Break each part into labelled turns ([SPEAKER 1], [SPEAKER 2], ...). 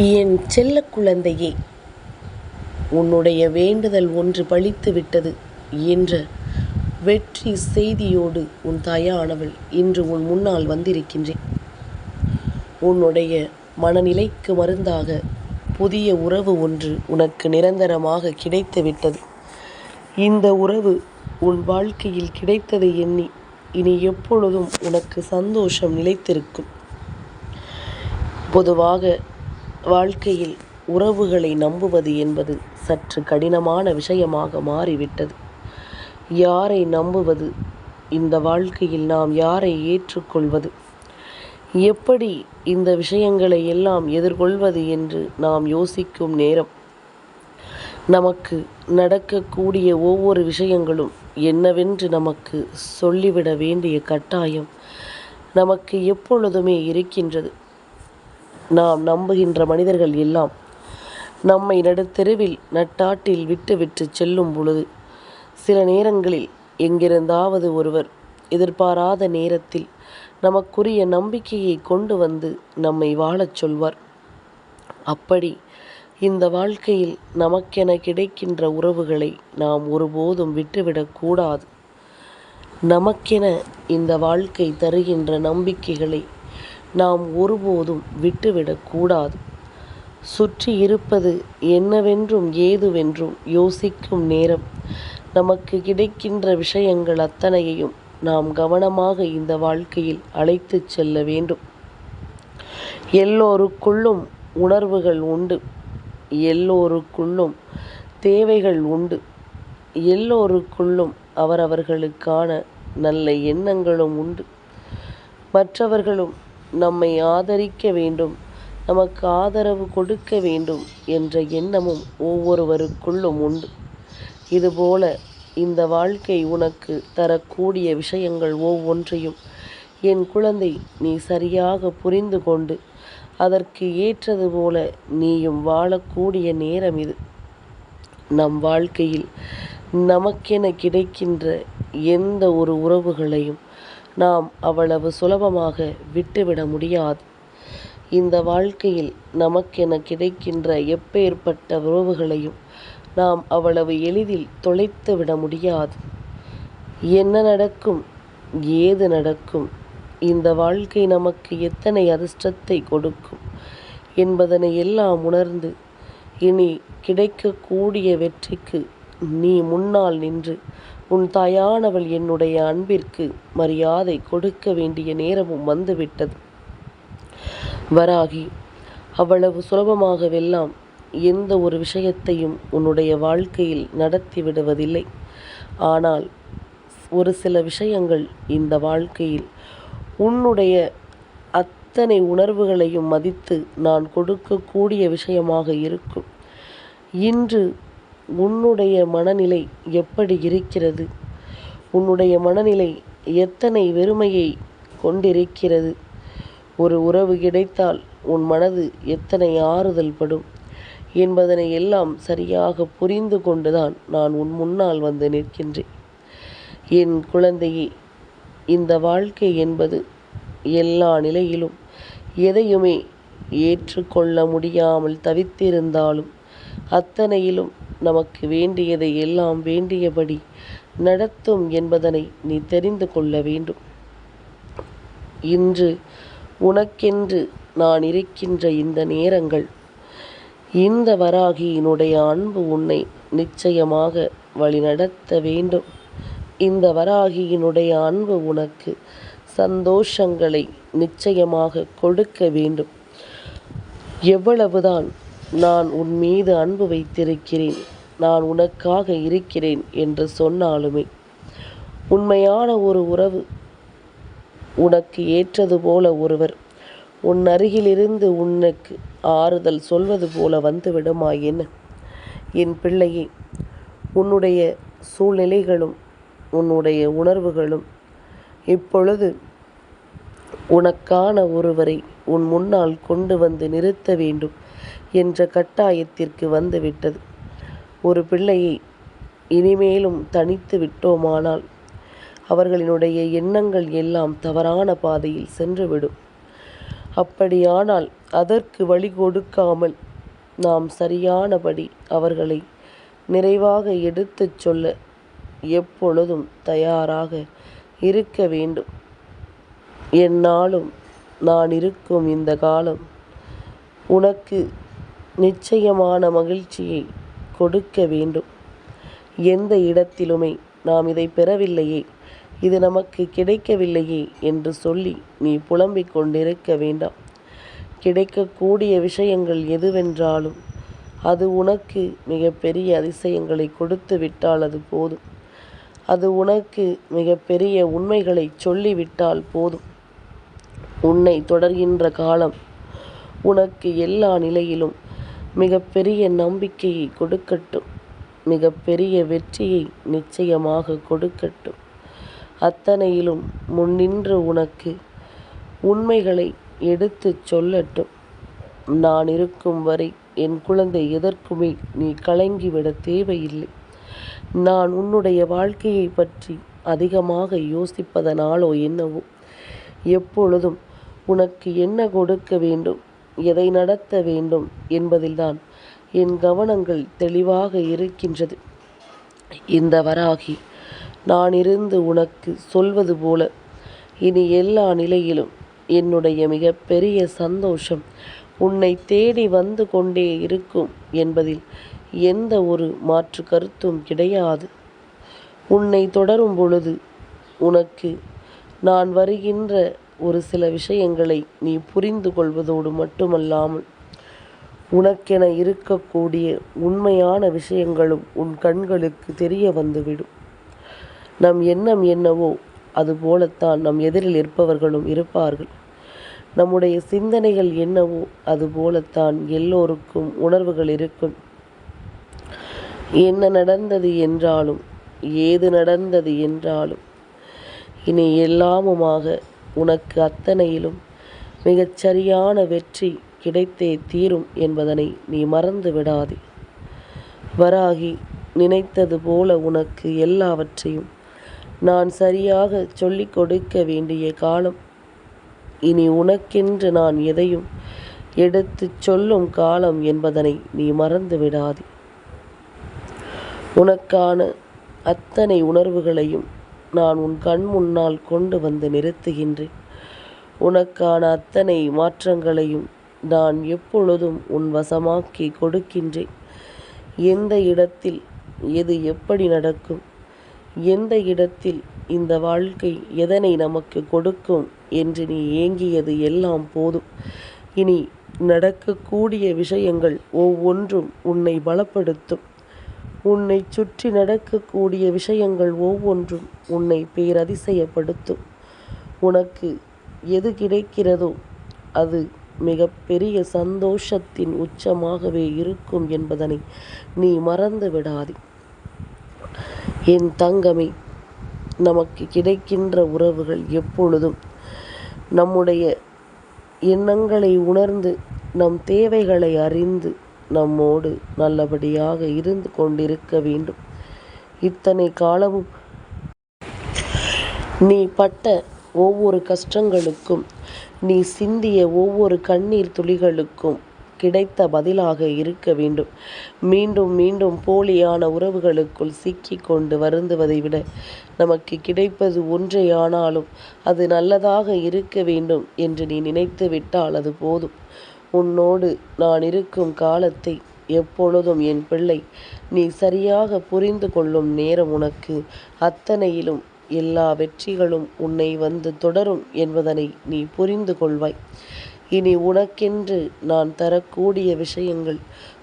[SPEAKER 1] என் செல்ல குழந்தையே உன்னுடைய வேண்டுதல் ஒன்று பழித்து விட்டது என்ற வெற்றி செய்தியோடு உன் தாயானவள் இன்று உன் முன்னால் வந்திருக்கின்றேன். உன்னுடைய மனநிலைக்கு மருந்தாக புதிய உறவு ஒன்று உனக்கு நிரந்தரமாக கிடைத்து விட்டது இந்த உறவு உன் வாழ்க்கையில் கிடைத்ததை எண்ணி இனி எப்பொழுதும் உனக்கு சந்தோஷம் நிலைத்திருக்கும். பொதுவாக வாழ்க்கையில் உறவுகளை நம்புவது என்பது சற்று கடினமான விஷயமாக மாறிவிட்டது. யாரை நம்புவது? இந்த வாழ்க்கையில் நாம் யாரை ஏற்றுக்கொள்வது? எப்படி இந்த விஷயங்களை எல்லாம் எதிர்கொள்வது என்று நாம் யோசிக்கும் நேரம். நமக்கு நடக்கக்கூடிய ஒவ்வொரு விஷயங்களும் என்னவென்று நமக்கு சொல்லிவிட வேண்டிய கட்டாயம் நமக்கு எப்பொழுதுமே இருக்கின்றது. நாம் நம்புகின்ற மனிதர்கள் எல்லாம் நம்மை நடுத்தெருவில் நட்டாட்டில் விட்டு விட்டு செல்லும் பொழுது சில நேரங்களில் எங்கிருந்தாவது ஒருவர் எதிர்பாராத நேரத்தில் நமக்குரிய நம்பிக்கையை கொண்டு வந்து நம்மை வாழச் சொல்வார். அப்படி இந்த வாழ்க்கையில் நமக்கென கிடைக்கின்ற உறவுகளை நாம் ஒருபோதும் விட்டுவிடக்கூடாது நமக்கென இந்த வாழ்க்கை தருகின்ற நம்பிக்கைகளை நாம் ஒருபோதும் விட்டுவிடக்கூடாது சுற்றி இருப்பது என்னவென்றும் ஏதுவென்றும் யோசிக்கும் நேரம். நமக்கு கிடைக்கின்ற விஷயங்கள் அத்தனையையும் நாம் கவனமாக இந்த வாழ்க்கையில் அழைத்துச் செல்ல வேண்டும். எல்லோருக்குள்ளும் உணர்வுகள் உண்டு. எல்லோருக்குள்ளும் தேவைகள் உண்டு. எல்லோருக்குள்ளும் அவரவர்களுக்கான நல்ல எண்ணங்களும் உண்டு. மற்றவர்களும் நம்மை ஆதரிக்க வேண்டும். நமக்கு ஆதரவு கொடுக்க வேண்டும் என்ற எண்ணமும் ஒவ்வொருவருக்குள்ளும் உண்டு. இதுபோல இந்த வாழ்க்கை உனக்கு தரக்கூடிய விஷயங்கள் ஒவ்வொன்றையும் என் குழந்தை நீ சரியாக புரிந்து கொண்டு அதற்கு ஏற்றது போல நீயும் வாழக்கூடிய நேரம் இது. நம் வாழ்க்கையில் நமக்கென கிடைக்கின்ற எந்த ஒரு உறவுகளையும் நாம் அவ்வளவு சுலபமாக விட்டுவிட முடியாது. இந்த வாழ்க்கையில் நமக்கென கிடைக்கின்ற எப்பேற்பட்ட உறவுகளையும் நாம் அவ்வளவு எளிதில் தொலைத்து விட முடியாது. என்ன நடக்கும் ஏது நடக்கும் இந்த வாழ்க்கை நமக்கு எத்தனை அதிர்ஷ்டத்தை கொடுக்கும் என்பதனை எல்லாம் உணர்ந்து இனி கிடைக்கக்கூடிய வெற்றிக்கு நீ முன்னால் நின்று உன் தாயானவள் என்னுடைய அன்பிற்கு மரியாதை கொடுக்க வேண்டிய நேரமும் வந்துவிட்டது. வராகி அவ்வளவு சுலபமாகவெல்லாம் எந்த ஒரு விஷயத்தையும் உன்னுடைய வாழ்க்கையில் நடத்தி விடுவதில்லை. ஆனால் ஒரு சில விஷயங்கள் இந்த வாழ்க்கையில் உன்னுடைய அத்தனை உணர்வுகளையும் மதித்து நான் கொடுக்கக்கூடிய விஷயமாக இருக்கும். இன்று உன்னுடைய மனநிலை எப்படி இருக்கிறது? உன்னுடைய மனநிலை எத்தனை வெறுமையை கொண்டிருக்கிறது? ஒரு உறவு கிடைத்தால் உன் மனது எத்தனை ஆறுதல் படும்? என்பதனை எல்லாம் சரியாக புரிந்து கொண்டுதான் நான் உன் முன்னால் வந்து நிற்கின்றேன். என் குழந்தையே இந்த வாழ்க்கை என்பது எல்லா நிலையிலும் எதையுமே ஏற்றுக்கொள்ள முடியாமல் தவித்திருந்தாலும் அத்தனையிலும் நமக்கு வேண்டியதை எல்லாம் வேண்டியபடி நடத்தும் என்பதனை நீ தெரிந்து கொள்ள வேண்டும். இன்று உனக்கென்று நான் இருக்கின்ற இந்த நேரங்கள் இந்த வராகியினுடைய அன்பு உன்னை நிச்சயமாக வழிநடத்த வேண்டும். இந்த வராகியினுடைய அன்பு உனக்கு சந்தோஷங்களை நிச்சயமாக கொடுக்க வேண்டும். எவ்வளவுதான் நான் உன் மீது அன்பு வைத்திருக்கிறேன். நான் உனக்காக இருக்கிறேன் என்று சொன்னாலுமே. உண்மையான ஒரு உறவு உனக்கு ஏற்றது போல ஒருவர். உன் அருகிலிருந்து உனக்கு ஆறுதல் சொல்வது போல வந்து என்ன? என் பிள்ளையே உன்னுடைய சூழ்நிலைகளும் உன்னுடைய உணர்வுகளும் இப்பொழுது உனக்கான ஒருவரை உன் முன்னால் கொண்டு வந்து நிறுத்த வேண்டும். என்ற கட்டாயத்திற்கு வந்துவிட்டது. ஒரு பிள்ளையை இனிமேலும் தனித்து விட்டோமானால் அவர்களினுடைய எண்ணங்கள் எல்லாம் தவறான பாதையில் சென்றுவிடும். அப்படியானால் அதற்கு வழி கொடுக்காமல் நாம் சரியானபடி அவர்களை நிறைவாக எடுத்துச் சொல்ல எப்பொழுதும் தயாராக இருக்க வேண்டும். என்னாலும் நான் இருக்கும் இந்த காலம் உனக்கு நிச்சயமான மகிழ்ச்சியை கொடுக்க வேண்டும். எந்த இடத்திலுமே நாம் இதை பெறவில்லையே இது நமக்கு கிடைக்கவில்லையே என்று சொல்லி நீ புலம்பிக் கொண்டிருக்க வேண்டாம். கிடைக்கக்கூடிய விஷயங்கள் எதுவென்றாலும் அது உனக்கு மிகப்பெரிய அதிசயங்களை கொடுத்து விட்டால் அது போதும். அது உனக்கு மிகப்பெரிய உண்மைகளை சொல்லிவிட்டால் போதும். உன்னை தொடர்கின்ற காலம் உனக்கு எல்லா நிலையிலும் மிகப்பெரிய நம்பிக்கையை கொடுக்கட்டும். மிகப்பெரிய வெற்றியை நிச்சயமாக கொடுக்கட்டும். அத்தனையிலும் முன்னின்று உனக்கு உண்மைகளை எடுத்துச் சொல்லட்டும். நான் இருக்கும் வரை என் குழந்தை எதற்குமே நீ கலங்கிவிட தேவையில்லை. நான் உன்னுடைய வாழ்க்கையை பற்றி அதிகமாக யோசிப்பதனாலோ என்னவோ எப்பொழுதும் உனக்கு என்ன கொடுக்க வேண்டும்? எதை நடத்த வேண்டும் என்பதில்தான் என் கவனங்கள் தெளிவாக இருக்கின்றது. இந்த வராகி நான் இருந்து உனக்கு சொல்வது போல இனி எல்லா நிலையிலும் என்னுடைய மிகப்பெரிய சந்தோஷம் உன்னை தேடி வந்து கொண்டே இருக்கும் என்பதில் எந்த ஒரு மாற்று கருத்தும் கிடையாது. உன்னை தொடரும் பொழுது உனக்கு நான் வருகின்ற ஒரு சில விஷயங்களை நீ புரிந்து கொள்வதோடு மட்டுமல்லாமல் உனக்கென இருக்கக்கூடிய உண்மையான விஷயங்களும் உன் கண்களுக்கு தெரிய வந்துவிடும். நம் எண்ணம் என்னவோ அதுபோலத்தான் நம் எதிரில் இருப்பவர்களும் இருப்பார்கள். நம்முடைய சிந்தனைகள் என்னவோ அதுபோலத்தான் எல்லோருக்கும் உணர்வுகள் இருக்கும். என்ன நடந்தது என்றாலும் ஏது நடந்தது என்றாலும் இனி எல்லாமுமாக உனக்கு அத்தனையிலும் மிகச்சரியான வெற்றி கிடைத்தே தீரும் என்பதனை நீ மறந்து விடாதே. வராகி நினைத்தது போல உனக்கு எல்லாவற்றையும் நான் சரியாக சொல்லிக் கொடுக்க வேண்டிய காலம். இனி உனக்கென்று நான் எதையும் எடுத்துச் சொல்லும் காலம் என்பதனை நீ மறந்து விடாதே. உனக்கான அத்தனை உணர்வுகளையும் நான் உன் கண் முன்னால் கொண்டு வந்து நிறுத்துகின்றேன். உனக்கான அத்தனை மாற்றங்களையும் நான் எப்பொழுதும் உன் வசமாக்கி கொடுக்கின்றேன். எந்த இடத்தில் எது எப்படி நடக்கும்? எந்த இடத்தில் இந்த வாழ்க்கை எதனை நமக்கு கொடுக்கும்? என்று நீ ஏங்கியது எல்லாம் போதும். இனி நடக்கக்கூடிய விஷயங்கள் ஒவ்வொன்றும் உன்னை பலப்படுத்தும். உன்னை சுற்றி நடக்கக்கூடிய விஷயங்கள் ஒவ்வொன்றும் உன்னை பேரதிசயப்படுத்தும் உனக்கு எது கிடைக்கிறதோ அது மிகப்பெரிய சந்தோஷத்தின் உச்சமாகவே இருக்கும் என்பதனை நீ மறந்து விடாதே. என் தங்கமே நமக்கு கிடைக்கின்ற உறவுகள் எப்பொழுதும் நம்முடைய எண்ணங்களை உணர்ந்து நம் தேவைகளை அறிந்து நம்மோடு நல்லபடியாக இருந்து கொண்டிருக்க வேண்டும். இத்தனை காலமும் நீ பட்ட ஒவ்வொரு கஷ்டங்களுக்கும் நீ சிந்திய ஒவ்வொரு கண்ணீர் துளிகளுக்கும் கிடைத்த பதிலாக இருக்க வேண்டும். மீண்டும் மீண்டும் போலியான உறவுகளுக்குள் சிக்கிக் கொண்டு வருந்துவதை விட நமக்கு கிடைப்பது ஒன்றே ஆனாலும் அது நல்லதாக இருக்க வேண்டும் என்று நீ நினைத்து விட்டால் அது போதும். உன்னோடு நான் இருக்கும் காலத்தை எப்பொழுதும் என் பிள்ளை. நீ சரியாக புரிந்து கொள்ளும் நேரம் உனக்கு. அத்தனையிலும் எல்லா வெற்றிகளும் உன்னை வந்து தொடரும் என்பதனை நீ புரிந்து கொள்வாய். இனி உனக்கென்று நான் தரக்கூடிய விஷயங்கள்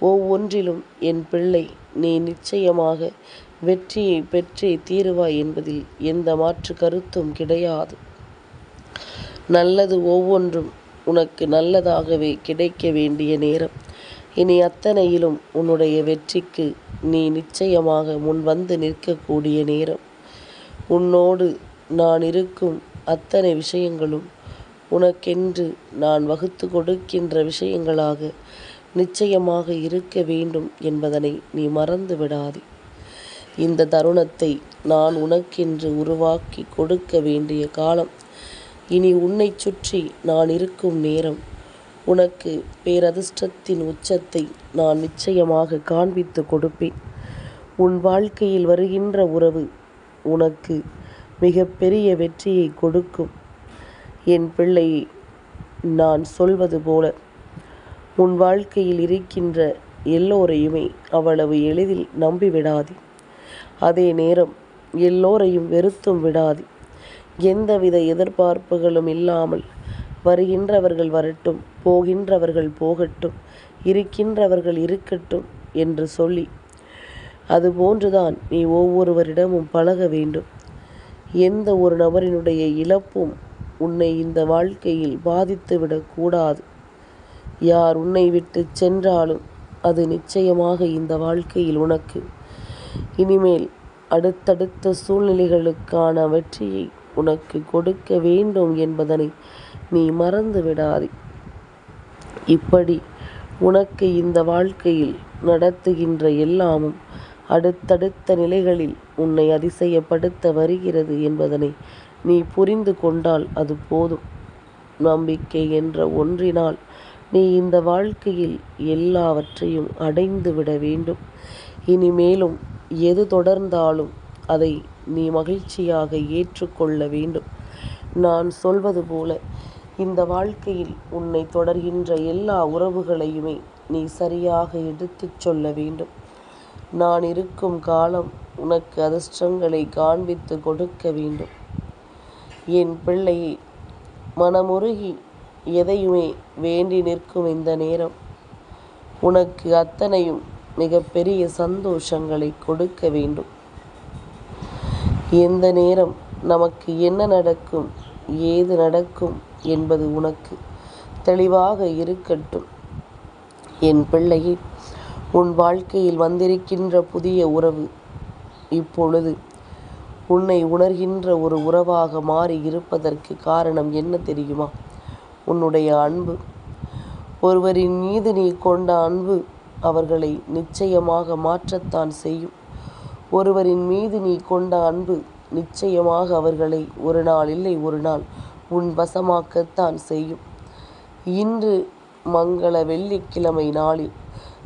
[SPEAKER 1] ஒவ்வொன்றிலும் என் பிள்ளை. நீ நிச்சயமாக வெற்றியை பெற்றே தீருவாய் என்பதில் எந்த மாற்று கருத்தும் கிடையாது. நல்லது ஒவ்வொன்றும் உனக்கு நல்லதாகவே கிடைக்க வேண்டிய நேரம். இனி அத்தனையிலும் உன்னுடைய வெற்றிக்கு நீ நிச்சயமாக முன் வந்து நிற்கக்கூடிய நேரம். உன்னோடு நான் இருக்கும் அத்தனை விஷயங்களும் உனக்கென்று நான் வகுத்து கொடுக்கின்ற விஷயங்களாக நிச்சயமாக இருக்க வேண்டும் என்பதனை நீ மறந்து விடாதே. இந்த தருணத்தை நான் உனக்கென்று உருவாக்கி கொடுக்க வேண்டிய காலம் இனி உன்னை சுற்றி நான் இருக்கும் நேரம். உனக்கு பேரதிர்ஷ்டத்தின் உச்சத்தை நான் நிச்சயமாக காண்பித்து கொடுப்பேன். உன் வாழ்க்கையில் வருகின்ற உறவு உனக்கு மிகப்பெரிய வெற்றியை கொடுக்கும். என் பிள்ளையை நான் சொல்வது போல உன் வாழ்க்கையில் இருக்கின்ற எல்லோரையுமே அவ்வளவு எளிதில் நம்பிவிடாதே. அதே நேரம் எல்லோரையும் வெறுத்தும் விடாதே. எந்தவித எதிர்பார்ப்புகளும் இல்லாமல் வருகின்றவர்கள் வரட்டும் போகின்றவர்கள் போகட்டும் இருக்கின்றவர்கள் இருக்கட்டும் என்று சொல்லி அதுபோன்றுதான் நீ ஒவ்வொருவரிடமும் பழக வேண்டும். எந்த ஒரு நபரினுடைய இழப்பும் உன்னை இந்த வாழ்க்கையில் பாதித்துவிடக்கூடாது யார் உன்னை விட்டு சென்றாலும் அது நிச்சயமாக இந்த வாழ்க்கையில் உனக்கு. இனிமேல் அடுத்தடுத்த சூழ்நிலைகளுக்கான வெற்றியை உனக்கு கொடுக்க வேண்டும் என்பதனை நீ மறந்து விடாதே இப்படி உனக்கு இந்த வாழ்க்கையில் நடத்துகின்ற எல்லாமும் அடுத்தடுத்த நிலைகளில் உன்னை அதிசயப்படுத்த வருகிறது என்பதனை நீ புரிந்து கொண்டால் அது போதும். நம்பிக்கை என்ற ஒன்றினால் நீ இந்த வாழ்க்கையில் எல்லாவற்றையும் அடைந்து விட வேண்டும். இனிமேலும் எது தொடர்ந்தாலும் அதை நீ மகிழ்ச்சியாக ஏற்றுக்கொள்ள வேண்டும். நான் சொல்வது போல இந்த வாழ்க்கையில் உன்னை தொடர்கின்ற எல்லா உறவுகளையுமே நீ சரியாக எடுத்துச் சொல்ல வேண்டும். நான் இருக்கும் காலம் உனக்கு அதிர்ஷ்டங்களை காண்பித்து கொடுக்க வேண்டும். என் பிள்ளையை மனமுருகி எதையுமே வேண்டி நிற்கும் இந்த நேரம் உனக்கு அத்தனையும் மிகப்பெரிய சந்தோஷங்களை கொடுக்க வேண்டும். எந்த நேரம் நமக்கு என்ன நடக்கும் ஏது நடக்கும் என்பது உனக்கு தெளிவாக இருக்கட்டும். என் பிள்ளையே உன் வாழ்க்கையில் வந்திருக்கின்ற புதிய உறவு இப்பொழுது உன்னை உணர்கின்ற ஒரு உறவாக மாறி இருப்பதற்கு காரணம் என்ன தெரியுமா? உன்னுடைய அன்பு. ஒருவரின் மீது நீ கொண்ட அன்பு அவர்களை நிச்சயமாக மாற்றத்தான் செய்யும். ஒருவரின் மீது நீ கொண்ட அன்பு நிச்சயமாக அவர்களை ஒரு நாள் இல்லை ஒரு நாள் உன் வசமாக்கத்தான் செய்யும். இன்று மங்கள வெள்ளிக்கிழமை நாளில்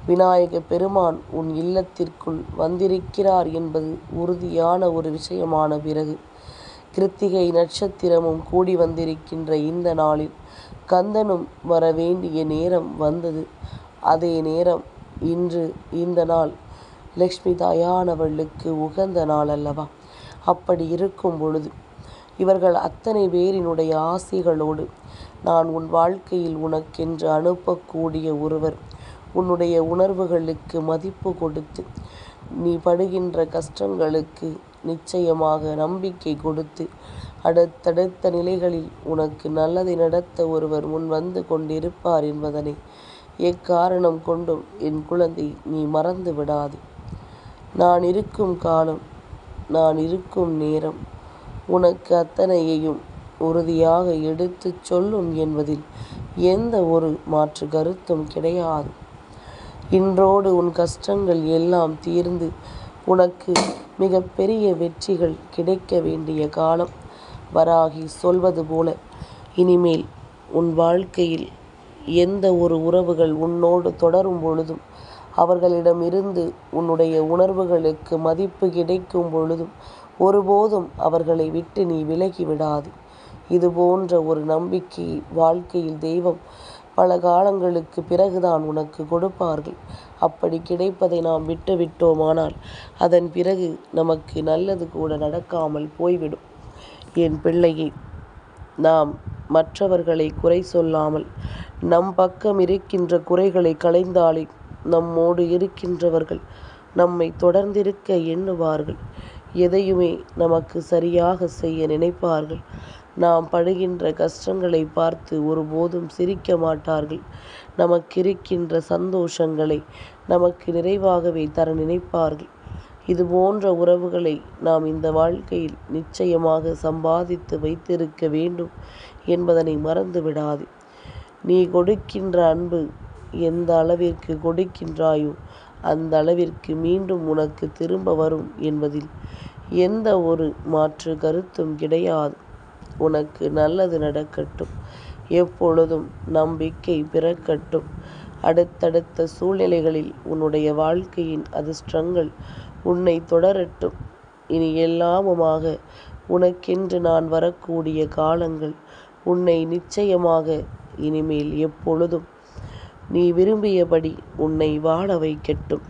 [SPEAKER 1] விநாயக பெருமான் உன் இல்லத்திற்குள் வந்திருக்கிறார் என்பது உறுதியான ஒரு விஷயமான பிறகு கிருத்திகை நட்சத்திரமும் கூடி வந்திருக்கின்ற இந்த நாளில் கந்தனும் வர வேண்டிய நேரம் வந்தது. அதே நேரம் இன்று இந்த நாள் லக்ஷ்மி தாயானவளுக்கு உகந்த நாள் அல்லவா அப்படி இருக்கும் பொழுது இவர்கள் அத்தனை பேரினுடைய ஆசைகளோடு நான் உன் வாழ்க்கையில் உனக்கென்று அனுப்பக்கூடிய ஒருவர் உன்னுடைய உணர்வுகளுக்கு மதிப்பு கொடுத்து நீ படுகின்ற கஷ்டங்களுக்கு நிச்சயமாக நம்பிக்கை கொடுத்து அடுத்தடுத்த நிலைகளில் உனக்கு நல்லதை நடத்த ஒருவர் முன் வந்து கொண்டிருப்பார் என்பதனை எக்காரணம் கொண்டும் என் குழந்தை நீ மறந்து விடாது. நான் இருக்கும் காலம் நான் இருக்கும் நேரம் உனக்கு அத்தனையையும் உறுதியாக எடுத்துச் சொல்லும் என்பதில் எந்த ஒரு மாற்று கருத்தும் கிடையாது. இன்றோடு உன் கஷ்டங்கள் எல்லாம் தீர்ந்து உனக்கு மிகப்பெரிய வெற்றிகள் கிடைக்க வேண்டிய காலம் வராகி சொல்வது போல இனிமேல் உன் வாழ்க்கையில் எந்த ஒரு உறவுகள் உன்னோடு தொடரும் பொழுதும் அவர்களிடமிருந்து உன்னுடைய உணர்வுகளுக்கு மதிப்பு கிடைக்கும் பொழுதும் ஒருபோதும் அவர்களை விட்டு நீ விலகி விடாது. இது போன்ற ஒரு நம்பிக்கை வாழ்க்கையில் தெய்வம் பல காலங்களுக்கு பிறகுதான் உனக்கு கொடுப்பார்கள். அப்படி கிடைப்பதை நாம் விட்டு விட்டோமானால் அதன் பிறகு நமக்கு நல்லது கூட நடக்காமல் போய்விடும். என் பிள்ளையை நாம் மற்றவர்களை குறை சொல்லாமல் நம் பக்கம் இருக்கின்ற குறைகளை களைந்தாலே நம்மோடு இருக்கின்றவர்கள் நம்மை தொடர்ந்திருக்க எண்ணுவார்கள். எதையுமே நமக்கு சரியாக செய்ய நினைப்பார்கள். நாம் படுகின்ற கஷ்டங்களை பார்த்து ஒருபோதும் சிரிக்க மாட்டார்கள். நமக்கிருக்கின்ற சந்தோஷங்களை நமக்கு நிறைவாகவே தர நினைப்பார்கள். இது போன்ற உறவுகளை நாம் இந்த வாழ்க்கையில் நிச்சயமாக சம்பாதித்து வைத்திருக்க வேண்டும் என்பதனை மறந்து விடாதே நீ கொடுக்கின்ற அன்பு எந்த அளவிற்கு கொடுக்கின்றாயோ அந்த அளவிற்கு மீண்டும் உனக்கு திரும்ப வரும் என்பதில் எந்த ஒரு மாற்று கருத்தும் கிடையாது. உனக்கு நல்லது நடக்கட்டும். எப்பொழுதும் நம்பிக்கை பிறக்கட்டும். அடுத்தடுத்த சூழ்நிலைகளில் உன்னுடைய வாழ்க்கையின் அதிர்ஷ்டங்கள் உன்னை தொடரட்டும். இனி எல்லாமுமாக உனக்கென்று நான் வரக்கூடிய காலங்கள் உன்னை நிச்சயமாக இனிமேல் எப்பொழுதும் நீ விரும்பியபடி உன்னை வாழ வைக்கட்டும்.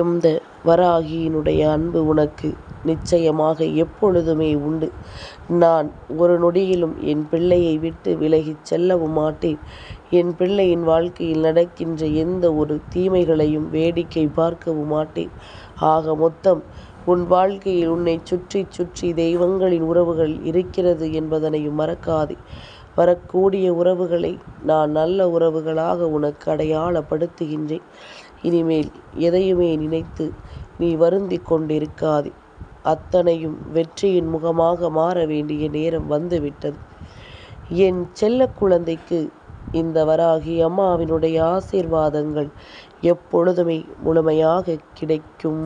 [SPEAKER 1] எந்த வராகியினுடைய அன்பு உனக்கு நிச்சயமாக எப்பொழுதுமே உண்டு. நான் ஒரு நொடியிலும் என் பிள்ளையை விட்டு விலகிச் செல்லவும் மாட்டேன். என் பிள்ளையின் வாழ்க்கையில் நடக்கின்ற எந்த ஒரு தீமைகளையும் வேடிக்கை பார்க்கவும் மாட்டேன். ஆக மொத்தம் உன் வாழ்க்கையில் உன்னை சுற்றி சுற்றி தெய்வங்களின் உறவுகள் இருக்கிறது என்பதனையும் மறக்காதே. வரக்கூடிய உறவுகளை நான் நல்ல உறவுகளாக உனக்கு அடையாளப்படுத்துகின்றேன். இனிமேல் எதையுமே நினைத்து நீ வருந்தி கொண்டிருக்காதே. அத்தனையும் வெற்றியின் முகமாக மாற வேண்டிய நேரம் வந்துவிட்டது. என் செல்ல குழந்தைக்கு இந்த வராகி அம்மாவினுடைய ஆசீர்வாதங்கள் எப்பொழுதுமே முழுமையாக கிடைக்கும்.